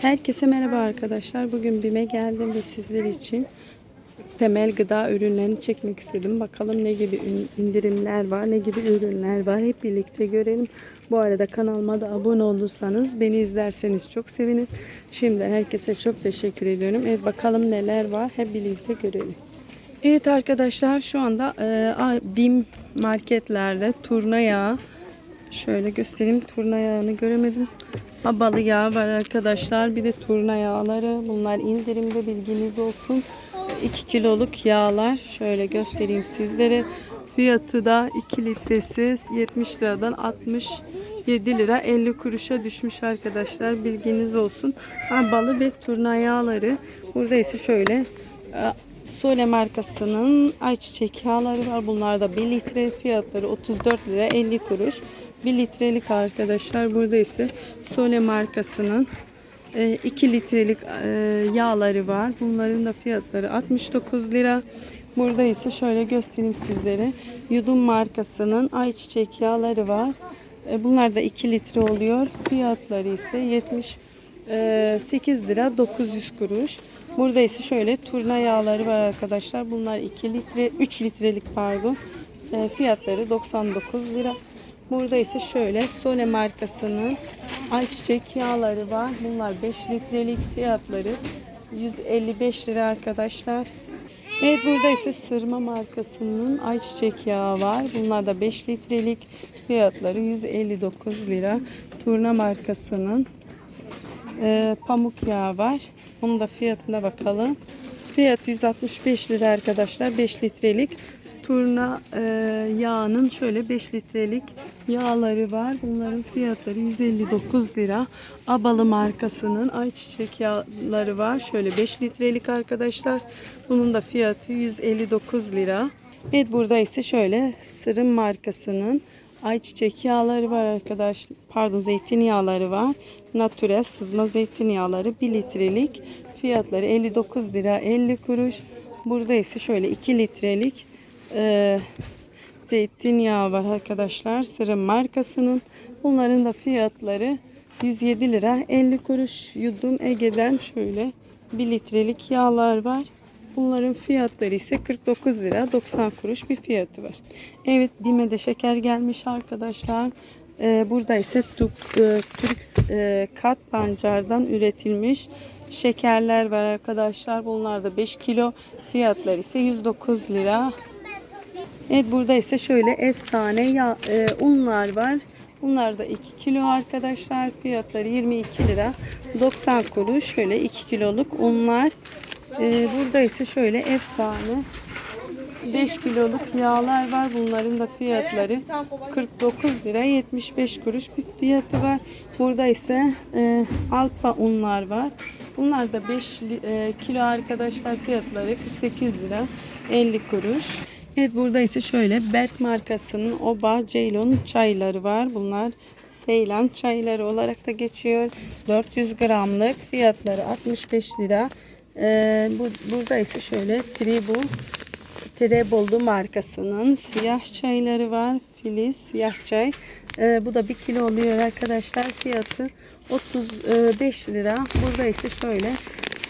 Herkese merhaba arkadaşlar. Bugün BİM'e geldim ve sizler için temel gıda ürünlerini çekmek istedim. Bakalım ne gibi indirimler var, ne gibi ürünler var. Hep birlikte görelim. Bu arada kanalıma da abone olursanız, beni izlerseniz çok sevinirim. Şimdiden herkese çok teşekkür ediyorum. Evet bakalım neler var. Hep birlikte görelim. Evet arkadaşlar şu anda e, BİM marketlerde turna yağı Şöyle göstereyim. Turna yağını göremedim. Babalı yağ var arkadaşlar. Bir de turna yağları. Bunlar indirimde bilginiz olsun. 2 kiloluk yağlar. Şöyle göstereyim sizlere. Fiyatı da 2 litresi 70 liradan 67 lira 50 kuruşa düşmüş arkadaşlar. Bilginiz olsun. Ha, balı ve turna yağları. Burada ise şöyle e, Sole markasının ayçiçek yağları var. Bunlar da 1 litre fiyatları 34 lira 50 kuruş. 1 litrelik arkadaşlar. Burada ise Sole markasının 2 litrelik e, yağları var. Bunların da fiyatları 69 lira. Burada ise şöyle göstereyim sizlere. Yudum markasının ayçiçek yağları var. E, Bunlar da 2 litre oluyor. Fiyatları ise 70 ee, 8 lira 900 kuruş. Burada ise şöyle turna yağları var arkadaşlar. Bunlar 2 litre 3 litrelik pardon. Fiyatları 99 lira. Burada ise şöyle Sole markasının ayçiçek yağları var. Bunlar 5 litrelik fiyatları 155 lira arkadaşlar. Evet burada ise Sırma markasının ayçiçek yağı var. Bunlar da 5 litrelik fiyatları 159 lira. Turna markasının e, pamuk yağı var. Onun da fiyatına bakalım. Fiyatı 165 lira arkadaşlar. 5 litrelik turna e, yağının şöyle 5 litrelik yağları var. Bunların fiyatları 159 lira. Abalı markasının ayçiçek yağları var. Şöyle 5 litrelik arkadaşlar. Bunun da fiyatı 159 lira. Evet burada ise şöyle Sırım markasının ayçiçek yağları var arkadaşlar. Pardon zeytinyağları var. Natural sızma zeytinyağları 1 litrelik. Fiyatları 59 lira 50 kuruş. Burada ise şöyle 2 litrelik e, zeytinyağı var arkadaşlar. Sırım markasının. Bunların da fiyatları 107 lira 50 kuruş. Yudum Ege'den şöyle 1 litrelik yağlar var. Bunların fiyatları ise 49 lira 90 kuruş bir fiyatı var. Evet Bime'de şeker gelmiş arkadaşlar. Ee, burada ise e, Türk e, kat pancardan üretilmiş şekerler var arkadaşlar. Bunlar da 5 kilo. Fiyatları ise 109 lira. Evet burada ise şöyle efsane ya, e, unlar var. Bunlar da 2 kilo arkadaşlar. Fiyatları 22 lira 90 kuruş. Şöyle 2 kiloluk unlar. E, burada ise şöyle efsane 5 kiloluk yağlar var. Bunların da fiyatları 49 lira 75 kuruş bir fiyatı var. Burada ise e, alpa unlar var. Bunlar da 5 li- e, kilo arkadaşlar fiyatları 48 lira 50 kuruş. Evet burada ise şöyle Berk markasının Oba Ceylon çayları var. Bunlar Seylan çayları olarak da geçiyor. 400 gramlık fiyatları 65 lira. Ee, bu, burada ise şöyle Tribu Treboldu markasının siyah çayları var. Filiz siyah çay. Ee, bu da 1 kilo oluyor arkadaşlar. Fiyatı 35 lira. Burada ise şöyle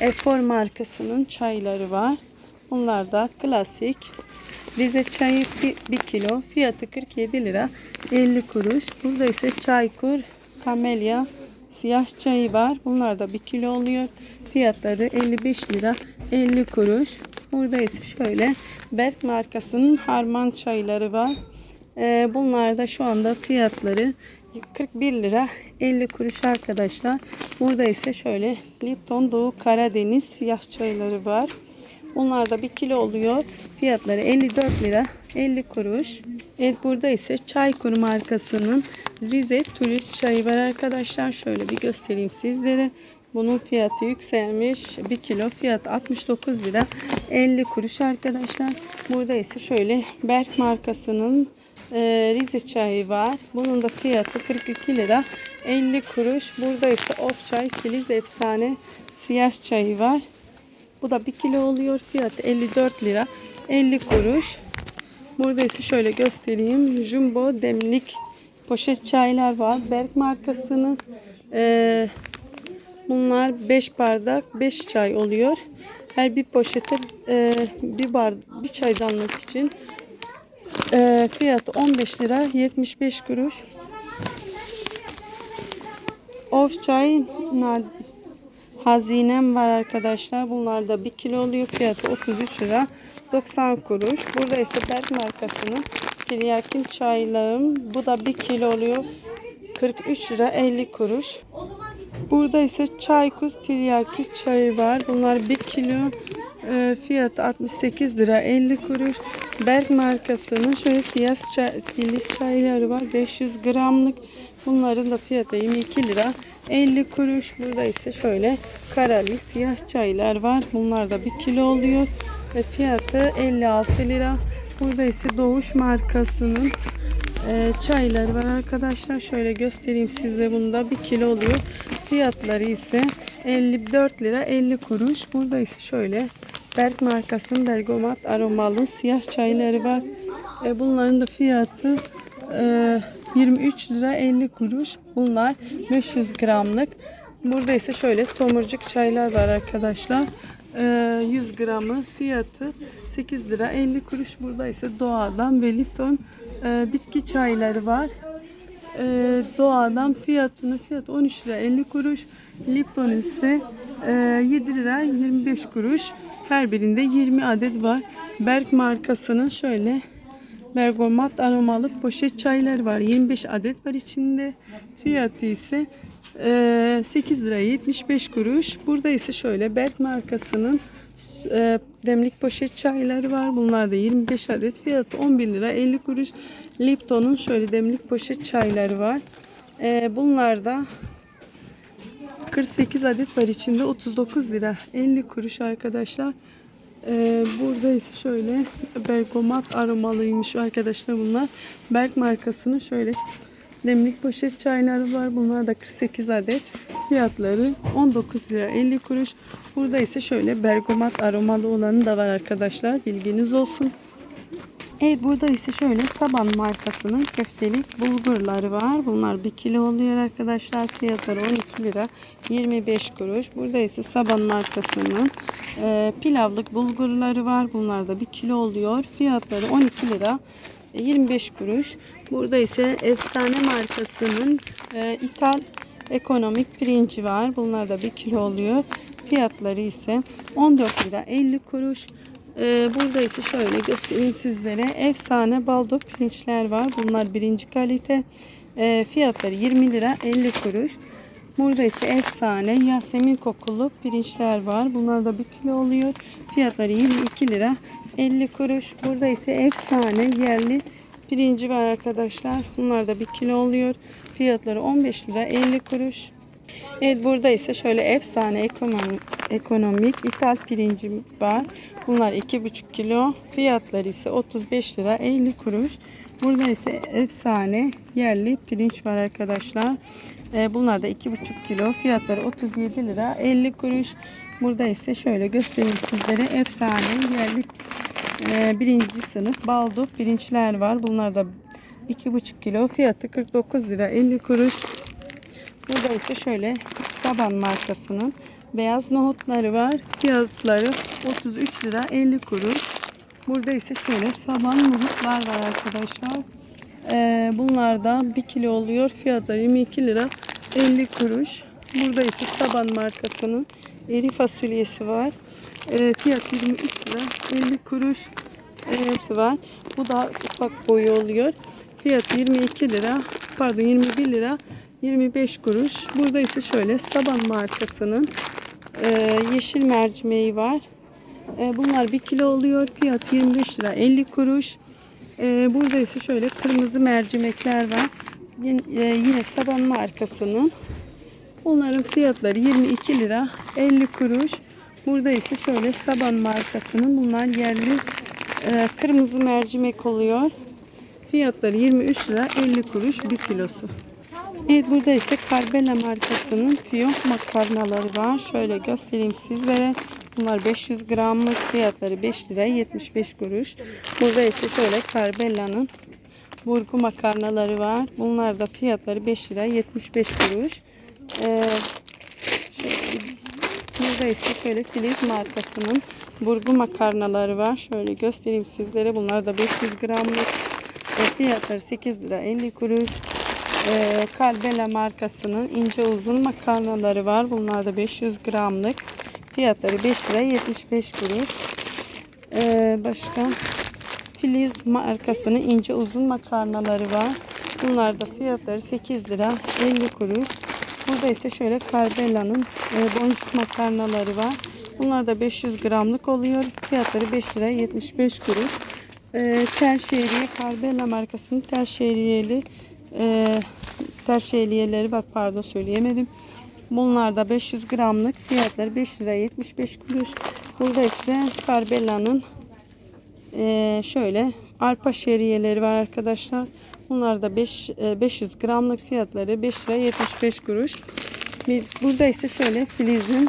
Efor markasının çayları var. Bunlar da klasik. Rize çayı 1 kilo. Fiyatı 47 lira 50 kuruş. Burada ise Çaykur Kamelya siyah çayı var. Bunlar da 1 kilo oluyor. Fiyatları 55 lira 50 kuruş. Burada ise şöyle Berk markasının harman çayları var. Ee, bunlar da şu anda fiyatları 41 lira 50 kuruş arkadaşlar. Burada ise şöyle Lipton Doğu Karadeniz siyah çayları var. Bunlar da 1 kilo oluyor. Fiyatları 54 lira 50 kuruş. Evet burada ise Çaykur markasının Rize Turist çayı var arkadaşlar. Şöyle bir göstereyim sizlere. Bunun fiyatı yükselmiş. 1 kilo fiyat 69 lira 50 kuruş arkadaşlar. Burada ise şöyle Berk markasının e, Rize çayı var. Bunun da fiyatı 42 lira 50 kuruş. Burada ise Of Çay Filiz Efsane siyah çayı var. Bu da 1 kilo oluyor. Fiyatı 54 lira 50 kuruş. Burada ise şöyle göstereyim. Jumbo demlik poşet çaylar var. Berk markasının e, Bunlar 5 bardak 5 çay oluyor. Her bir poşete e, bir bar bir çaydanlık için e, fiyatı 15 lira 75 kuruş. Of çay hazinem var arkadaşlar. Bunlar da 1 kilo oluyor. Fiyatı 33 lira 90 kuruş. Burada ise Berk markasının Tiryakin çaylağım. Bu da 1 kilo oluyor. 43 lira 50 kuruş. Burada ise Çaykus Tiryaki çayı var. Bunlar 1 kilo. E, fiyatı 68 lira 50 kuruş. Berk markasının şöyle fiyaz çay, çayları var. 500 gramlık. Bunların da fiyatı 22 lira 50 kuruş. Burada ise şöyle karali siyah çaylar var. Bunlar da 1 kilo oluyor. Ve fiyatı 56 lira. Burada ise Doğuş markasının e, çayları var arkadaşlar. Şöyle göstereyim size. Bunda 1 kilo oluyor. Fiyatları ise 54 lira 50 kuruş. Burada ise şöyle Berk markasının bergamat aromalı siyah çayları var. E, bunların da fiyatı e, 23 lira 50 kuruş. Bunlar 500 gramlık. Burada ise şöyle tomurcuk çaylar var arkadaşlar. E, 100 gramı fiyatı 8 lira 50 kuruş. Burada ise doğadan ve Lipton e, bitki çayları var. E, doğadan fiyatının fiyatı 13 lira 50 kuruş. Lipton ise e, 7 lira 25 kuruş. Her birinde 20 adet var. Berk markasının şöyle bergamat aromalı poşet çaylar var. 25 adet var içinde. Fiyatı ise e, 8 lira 75 kuruş. Burada ise şöyle Berk markasının e, demlik poşet çayları var. Bunlar da 25 adet. Fiyatı 11 lira 50 kuruş. Lipton'un şöyle demlik poşet çayları var. E, bunlar da 48 adet var içinde 39 lira 50 kuruş arkadaşlar. Ee, burada ise şöyle bergamat aromalıymış arkadaşlar bunlar. Berk markasının şöyle demlik poşet çayları var. Bunlar da 48 adet. Fiyatları 19 lira 50 kuruş. Burada ise şöyle bergamat aromalı olanı da var arkadaşlar. Bilginiz olsun. Evet burada ise şöyle Saban markasının köftelik bulgurları var. Bunlar 1 kilo oluyor arkadaşlar. Fiyatları 12 lira 25 kuruş. Burada ise Saban markasının e, pilavlık bulgurları var. Bunlar da 1 kilo oluyor. Fiyatları 12 lira 25 kuruş. Burada ise Efsane markasının e, ithal ekonomik pirinci var. Bunlar da 1 kilo oluyor. Fiyatları ise 14 lira 50 kuruş. Ee, burada ise şöyle göstereyim sizlere. Efsane baldo pirinçler var. Bunlar birinci kalite. Ee, fiyatları 20 lira 50 kuruş. Burada ise efsane yasemin kokulu pirinçler var. Bunlar da 1 kilo oluyor. Fiyatları 22 lira 50 kuruş. Burada ise efsane yerli pirinci var arkadaşlar. Bunlar da 1 kilo oluyor. Fiyatları 15 lira 50 kuruş. Evet burada ise şöyle efsane ekonomik, ekonomik ithal pirinci var. Bunlar 2,5 kilo. Fiyatları ise 35 lira 50 kuruş. Burada ise efsane yerli pirinç var arkadaşlar. Ee, bunlar da 2,5 kilo. Fiyatları 37 lira 50 kuruş. Burada ise şöyle göstereyim sizlere. Efsane yerli e, birinci sınıf baldo pirinçler var. Bunlar da 2,5 kilo. Fiyatı 49 lira 50 kuruş. Burada ise şöyle Saban markasının beyaz nohutları var. Fiyatları 33 lira 50 kuruş. Burada ise şöyle Saban nohutlar var arkadaşlar. Ee, bunlar da 1 kilo oluyor. Fiyatları 22 lira 50 kuruş. Burada ise Saban markasının eri fasulyesi var. Ee, fiyat 23 lira 50 kuruş ee, var. Bu da ufak boyu oluyor. Fiyat 22 lira pardon 21 lira 25 kuruş. Burada ise şöyle Saban markasının e, yeşil mercimeği var. E, bunlar 1 kilo oluyor. Fiyat 25 lira 50 kuruş. E, burada ise şöyle kırmızı mercimekler var. Yine, e, yine Saban markasının. Bunların fiyatları 22 lira 50 kuruş. Burada ise şöyle Saban markasının bunlar yerli e, kırmızı mercimek oluyor. Fiyatları 23 lira 50 kuruş 1 kilosu. Evet burada ise Karbela markasının fiyonk makarnaları var. Şöyle göstereyim sizlere. Bunlar 500 gramlık fiyatları 5 lira 75 kuruş. Burada ise şöyle Karbela'nın burgu makarnaları var. Bunlar da fiyatları 5 lira 75 kuruş. Ee, Burada ise şöyle Filiz markasının burgu makarnaları var. Şöyle göstereyim sizlere. Bunlar da 500 gramlık. Fiyatları 8 lira 50 kuruş. E, Kalbela markasının ince uzun makarnaları var. Bunlar da 500 gramlık. Fiyatları 5 lira 75 kuruş. E, başka Filiz markasının ince uzun makarnaları var. Bunlar da fiyatları 8 lira 50 kuruş. Burada ise şöyle Karbela'nın e, boncuk makarnaları var. Bunlar da 500 gramlık oluyor. Fiyatları 5 lira 75 kuruş. E, tel şehriye Karbela markasının tel e, tel şehriyeleri bak pardon söyleyemedim. Bunlar da 500 gramlık fiyatları 5 lira 75 kuruş. Burada ise Karbela'nın ee, şöyle arpa şeriyeleri var arkadaşlar. Bunlar da 5 e, 500 gramlık fiyatları 5 lira 75 kuruş. Burada ise şöyle Filiz'in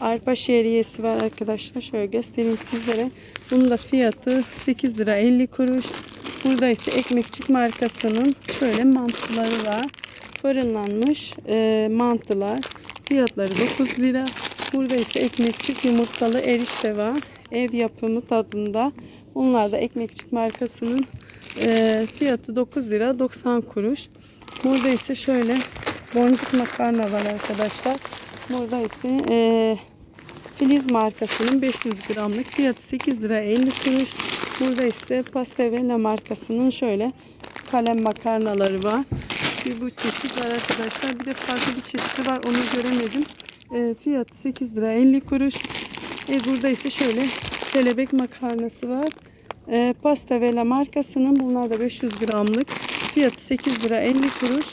arpa şeriyesi var arkadaşlar. Şöyle göstereyim sizlere. Bunun da fiyatı 8 lira 50 kuruş. Burada ise ekmekçik markasının şöyle mantıları var. Fırınlanmış e, mantılar. Fiyatları 9 lira. Burada ise ekmekçik yumurtalı erişte var. Ev yapımı tadında. Bunlar da ekmekçik markasının e, fiyatı 9 lira 90 kuruş. Burada ise şöyle boncuk makarna var arkadaşlar. Burada ise e, Filiz markasının 500 gramlık fiyatı 8 lira 50 kuruş. Burada ise Pastevela markasının şöyle kalem makarnaları var. Bir bu çeşit var arkadaşlar. Bir de farklı bir çeşidi var. Onu göremedim. E, fiyatı 8 lira 50 kuruş. E, burada ise şöyle kelebek makarnası var. E, Pastevela markasının bunlar da 500 gramlık. Fiyatı 8 lira 50 kuruş.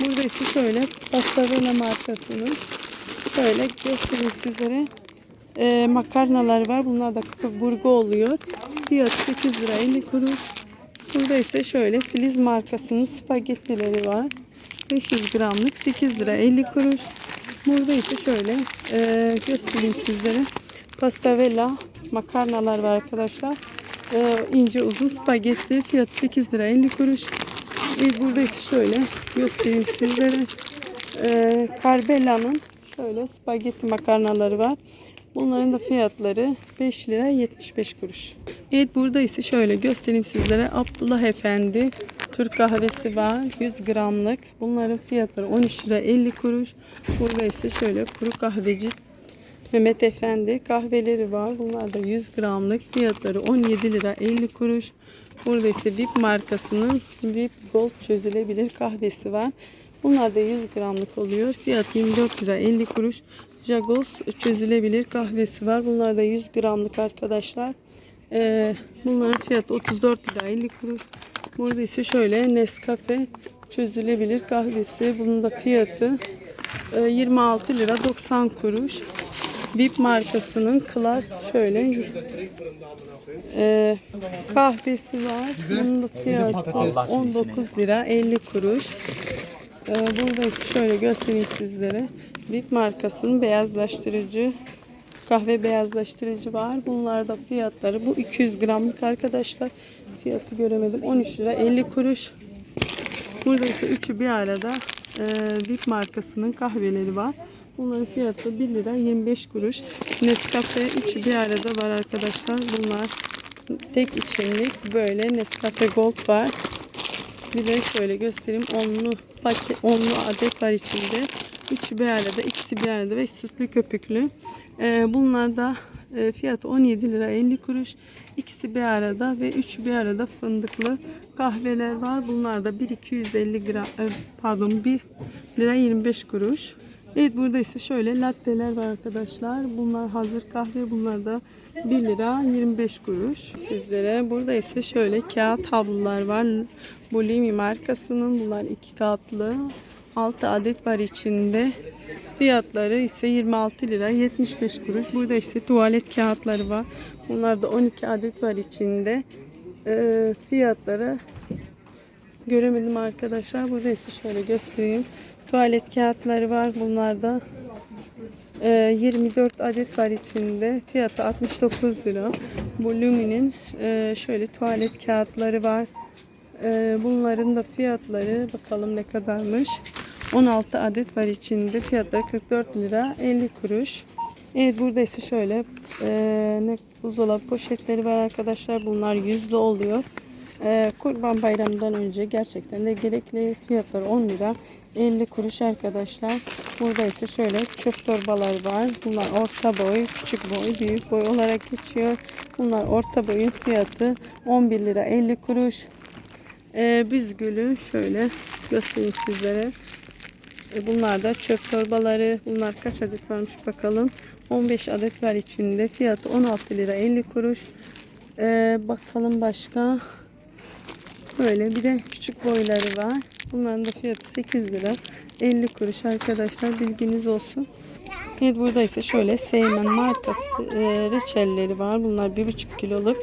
Burada ise şöyle Pastevela markasının şöyle göstereyim sizlere. E, makarnalar var. Bunlar da burgu oluyor. Fiyatı 8 lira 50 kuruş. Burada ise şöyle Filiz markasının spagettileri var. 500 gramlık 8 lira 50 kuruş. Burada ise şöyle e, göstereyim sizlere. Pastavella makarnalar var arkadaşlar. E, ince uzun spagetti fiyatı 8 lira 50 kuruş. E, burada ise şöyle göstereyim sizlere. E, Carbella'nın şöyle spagetti makarnaları var. Bunların da fiyatları 5 lira 75 kuruş. Evet burada ise şöyle göstereyim sizlere. Abdullah Efendi Türk kahvesi var. 100 gramlık. Bunların fiyatları 13 lira 50 kuruş. Burada ise şöyle kuru kahveci Mehmet Efendi kahveleri var. Bunlar da 100 gramlık. Fiyatları 17 lira 50 kuruş. Burada ise VIP markasının VIP Gold çözülebilir kahvesi var. Bunlar da 100 gramlık oluyor. Fiyat 24 lira 50 kuruş. Jagos çözülebilir kahvesi var. Bunlar da 100 gramlık arkadaşlar. Ee, bunların fiyatı 34 lira 50 kuruş. Burada ise şöyle Nescafe çözülebilir kahvesi. Bunun da fiyatı e, 26 lira 90 kuruş. VIP markasının Klas şöyle e, kahvesi var. Bunun da fiyatı 19 lira 50 kuruş. E, burada şöyle göstereyim sizlere. VIP markasının beyazlaştırıcı kahve beyazlaştırıcı var. Bunlar da fiyatları bu 200 gramlık arkadaşlar. Fiyatı göremedim. 13 lira 50 kuruş. Burada ise üçü bir arada e, VIP markasının kahveleri var. Bunların fiyatı 1 lira 25 kuruş. Nescafe üçü bir arada var arkadaşlar. Bunlar tek içimlik böyle Nescafe Gold var. Bir de şöyle göstereyim. Onlu paket, onlu adet var içinde. Üçü bir arada, ikisi bir arada ve sütlü köpüklü. Ee, bunlar da e, fiyatı 17 lira 50 kuruş. İkisi bir arada ve üçü bir arada fındıklı kahveler var. Bunlar da 1 250 gram e, pardon 1 lira 25 kuruş. Evet burada ise şöyle latteler var arkadaşlar. Bunlar hazır kahve. Bunlar da 1 lira 25 kuruş sizlere. Burada ise şöyle kağıt havlular var. Bulimi markasının bunlar iki katlı. 6 adet var içinde. Fiyatları ise 26 lira 75 kuruş. Burada ise tuvalet kağıtları var. Bunlar da 12 adet var içinde. Ee, fiyatları göremedim arkadaşlar. Burada ise şöyle göstereyim. Tuvalet kağıtları var. Bunlar da e, 24 adet var içinde. Fiyatı 69 lira. Bu Lumi'nin e, şöyle tuvalet kağıtları var. E, bunların da fiyatları bakalım ne kadarmış. 16 adet var içinde. Fiyatları 44 lira 50 kuruş. Evet burada ise şöyle e, ne buzdolabı poşetleri var arkadaşlar. Bunlar yüzlü oluyor. E, Kurban Bayramı'ndan önce gerçekten de gerekli fiyatları 10 lira 50 kuruş arkadaşlar. Burada ise şöyle çöp torbalar var. Bunlar orta boy, küçük boy, büyük boy olarak geçiyor. Bunlar orta boyun fiyatı 11 lira 50 kuruş. E, büzgülü şöyle göstereyim sizlere. E, Bunlar da çöp torbaları. Bunlar kaç adet varmış bakalım. 15 adet var içinde. Fiyatı 16 lira 50 kuruş. E, bakalım başka. Böyle bir de küçük boyları var. Bunların da fiyatı 8 lira 50 kuruş arkadaşlar. Bilginiz olsun. Evet burada ise şöyle Seymen markası e, reçelleri var. Bunlar 1,5 kiloluk.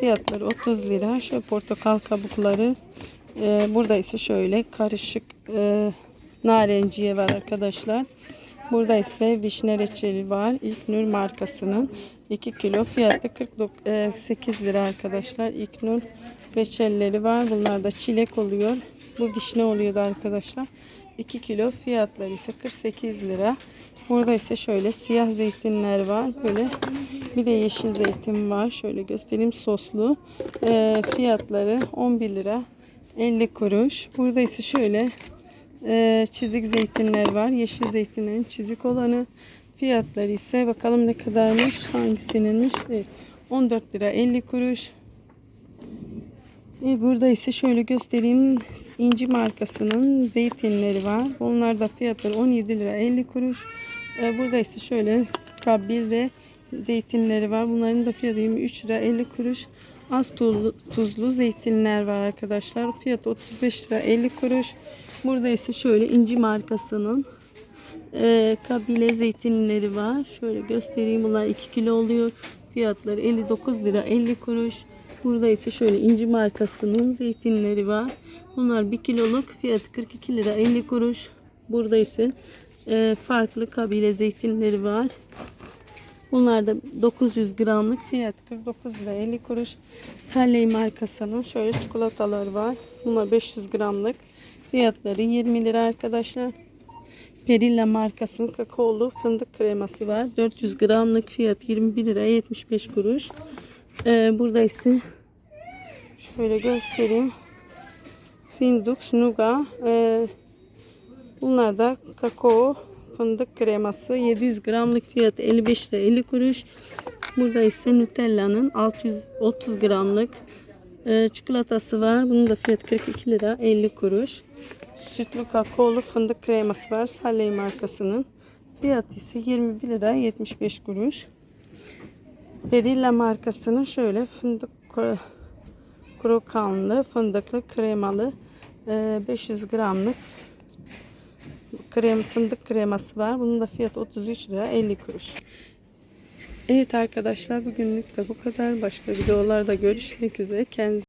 Fiyatları 30 lira. Şöyle portakal kabukları. E, burada ise şöyle karışık e, narenciye var arkadaşlar. Burada ise vişne reçeli var. İlknur markasının 2 kilo fiyatı 48 lira arkadaşlar. İlknur reçelleri var. Bunlar da çilek oluyor. Bu vişne oluyordu arkadaşlar. 2 kilo fiyatları ise 48 lira. Burada ise şöyle siyah zeytinler var. Böyle bir de yeşil zeytin var. Şöyle göstereyim soslu. Ee, fiyatları 11 lira 50 kuruş. Burada ise şöyle e, çizik zeytinler var. Yeşil zeytinlerin çizik olanı. Fiyatları ise bakalım ne kadarmış. Hangisinинmiş? Evet. 14 lira 50 kuruş. E, burada ise şöyle göstereyim. İnci markasının zeytinleri var. Onlar da fiyatları 17 lira 50 kuruş. E, burada ise şöyle kabire zeytinleri var. Bunların da fiyatı 23 lira 50 kuruş. Az tuzlu, tuzlu zeytinler var arkadaşlar. Fiyatı 35 lira 50 kuruş. Burada ise şöyle inci markasının e, kabile zeytinleri var. Şöyle göstereyim. Bunlar 2 kilo oluyor. Fiyatları 59 lira 50 kuruş. Burada ise şöyle inci markasının zeytinleri var. Bunlar 1 kiloluk fiyatı 42 lira 50 kuruş. Burada ise e, farklı kabile zeytinleri var. Bunlar da 900 gramlık fiyatı 49 lira 50 kuruş. Salley markasının şöyle çikolataları var. Bunlar 500 gramlık. Fiyatları 20 lira arkadaşlar. Perilla markasının kakaolu fındık kreması var. 400 gramlık fiyat 21 lira 75 kuruş. Ee, burada ise şöyle göstereyim. Findux Nuga. Ee, bunlar da kakao fındık kreması 700 gramlık fiyatı 55 lira 50 kuruş. Burada ise Nutella'nın 630 gramlık e, çikolatası var. Bunun da fiyatı 42 lira 50 kuruş. Sütlü kakaolu fındık kreması var. Salley markasının. Fiyatı ise 21 lira 75 kuruş. Perilla markasının şöyle fındık kro- krokanlı fındıklı kremalı e, 500 gramlık krem fındık kreması var. Bunun da fiyatı 33 lira 50 kuruş. Evet arkadaşlar bugünlük de bu kadar. Başka videolarda görüşmek üzere. Kendinize